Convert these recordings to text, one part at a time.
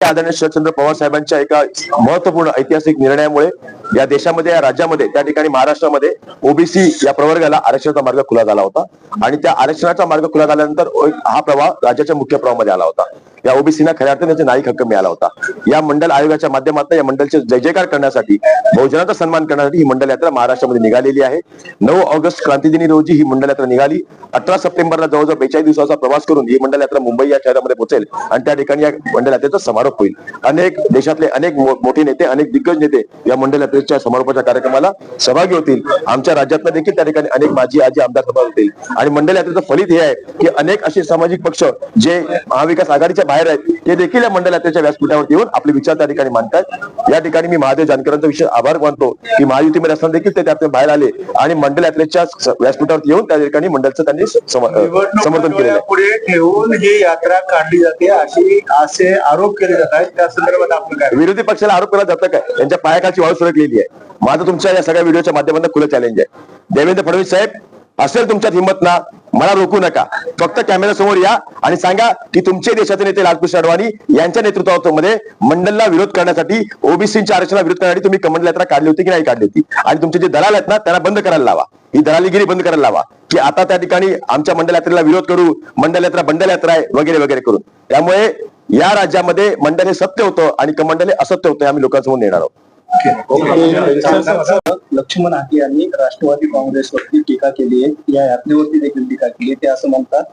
आदरणीय शरदचंद्र पवार साहेबांच्या एका महत्त्वपूर्ण ऐतिहासिक निर्णयामुळे या देशामध्ये या राज्यामध्ये त्या ठिकाणी महाराष्ट्रामध्ये ओबीसी या प्रवर्गाला आरक्षणाचा मार्ग खुला झाला होता. आणि त्या आरक्षणाचा मार्ग खुला झाल्यानंतर हा प्रवाह राज्याच्या मुख्य प्रवाहामध्ये आला होता. या ओबीसीना खऱ्या अर्थाने नाईक हक्क मिळाला होता. या मंडल आयोगाच्या माध्यमातून या मंडलचे जय जयकार करण्यासाठी बहुजनाचा सन्मान करण्यासाठी ही मंडल यात्रा महाराष्ट्रामध्ये निघालेली आहे. नऊ ऑगस्ट क्रांतीदिनी रोजी ही मंडल यात्रा निघाली. अठरा सप्टेंबरला जवळजवळ बेचाळीस दिवसाचा प्रवास करून ही मंडल यात्रा मुंबई या शहरामध्ये पोहोचेल आणि त्या ठिकाणी या मंडल यात्रेचा समारोप होईल. अनेक देशातले अनेक मोठे नेते अनेक दिग्गज नेते या मंडल यात्रेच्या समारोपाच्या कार्यक्रमाला सहभागी होतील. आमच्या राज्यातनं देखील त्या ठिकाणी अनेक माजी आजी आमदार सहभागी होतील. आणि मंडल यात्रेचं फलित हे आहे की अनेक असे सामाजिक पक्ष जे महाविकास आघाडीच्या बाहेर आहेत ते देखील या मंडल यात्रेच्या व्यासपीठावर येऊन आपले विचार त्या ठिकाणी मांडतात. या ठिकाणी मी महादेव जानकरांचा विषय आभार मानतो की महायुतीमध्ये असताना देखील ते त्यातून बाहेर आले आणि मंडल यात्रेच्या व्यासपीठावर येऊन त्या ठिकाणी मंडलचं त्यांनी समर्थन केलेलं आहे. पुढे ठेवून ही यात्रा काढली जाते अशी असे आरोप केले जात आहेत. त्या संदर्भात आपलं काय? विरोधी पक्षाला आरोप केला जातं काय? त्यांच्या पायाखालची वाळू सुरकलेली आहे. माझं तुमच्या या सगळ्या व्हिडिओच्या माध्यमातून खुलं चॅलेंज आहे. देवेंद्र फडणवीस साहेब असेल तुमच्यात हिंमत ना मला रोखू नका. फक्त कॅमेरा समोर या आणि सांगा की तुमचे देशाचे नेते लालकृष्ण अडवाणी यांच्या नेतृत्वामध्ये मंडलला विरोध करण्यासाठी ओबीसीच्या आरक्षणाला विरोध करण्यासाठी तुम्ही कमंडल यात्रा काढली होती की नाही काढली होती? आणि तुमचे जे दलाल आहेत ना त्यांना बंद करायला लावा. ही दलालीगिरी बंद करायला लावा. की आता त्या ठिकाणी आमच्या मंडल यात्रेला विरोध करू मंडल यात्रा बंडल यात्रा आहे वगैरे वगैरे करून. त्यामुळे या राज्यामध्ये मंडल हे सत्य होतं आणि कमंडल हे असत्य होतं आम्ही लोकांसमोर नेणार आहोत. लक्ष्मण हाके यांनी राष्ट्रवादी काँग्रेसवरती टीका केली. आहे या यात्रेवरती देखील टीका केली. आहे ते असं म्हणतात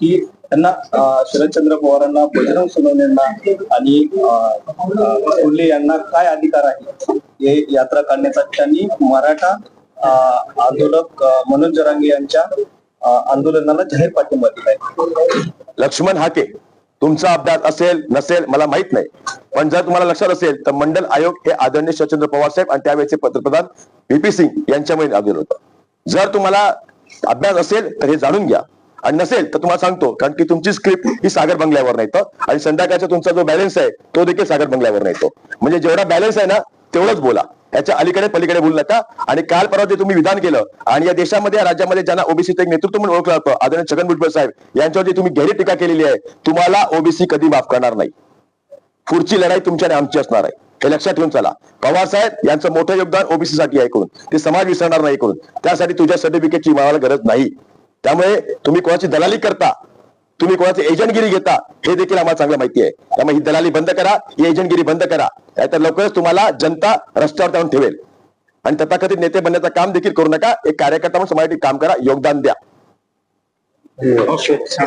की त्यांना शरदचंद्र पवारांना बजरंग सोनवणेंना आणि कोल्हे यांना काय अधिकार आहे? हे यात्रा काढण्याचा त्यांनी मराठा आंदोलक मनोज जरांगे यांच्या आंदोलनाला जाहीर पाठिंबा दिलाय. लक्ष्मण हाके. तुमचा अभ्यास असेल नसेल मला माहीत नाही. पण जर तुम्हाला लक्षात असेल तर मंडल आयोग हे आदरणीय शरदचंद्र पवार साहेब आणि त्यावेळेचे पंतप्रधान व्हीपी सिंग यांच्यामुळे आलेलं होतं. जर तुम्हाला अभ्यास असेल तर हे जाणून घ्या. आणि नसेल तर तुम्हाला सांगतो कारण की तुमची स्क्रिप्ट ही सागर बंगल्यावर नाही आणि संध्याकाळचा तुमचा जो बॅलन्स आहे तो देखील सागर बंगल्यावर नाही म्हणजे जेवढा बॅलन्स आहे ना तेवढंच बोला. याच्या अलीकडे पलीकडे बोलू नका. आणि काल परवा जे तुम्ही विधान केलं आणि या देशामध्ये या राज्यामध्ये ज्यांना ओबीसीचं एक नेतृत्व म्हणून ओळखलं होतं आदरणीय छगन भुजबळ साहेब यांच्यावरती तुम्ही गहिरी टीका केलेली आहे तुम्हाला ओबीसी कधी माफ करणार नाही. पुढची लढाई तुमच्या आणि आमची असणार आहे. हे लक्षात ठेवून चला. पवार साहेब यांचं मोठं योगदान ओबीसी साठी आहे करून ते समाज विसरणार नाही करून त्यासाठी तुझ्या सर्टिफिकेटची मला गरज नाही. त्यामुळे तुम्ही कोणाची दलाली करता तुम्ही कोणाची एजंटगिरी घेता हे देखील आम्हाला चांगलं माहिती आहे. त्यामुळे ही दलाली बंद करा ही एजंटगिरी बंद करा. नाहीतर लवकरच तुम्हाला जनता रस्त्यावर जाऊन ठेवेल. आणि तथाकथित नेते बनण्याचं काम देखील करू नका एक कार्यकर्ता म्हणून समाजासाठी काम करा योगदान द्या. हो, हो, हो.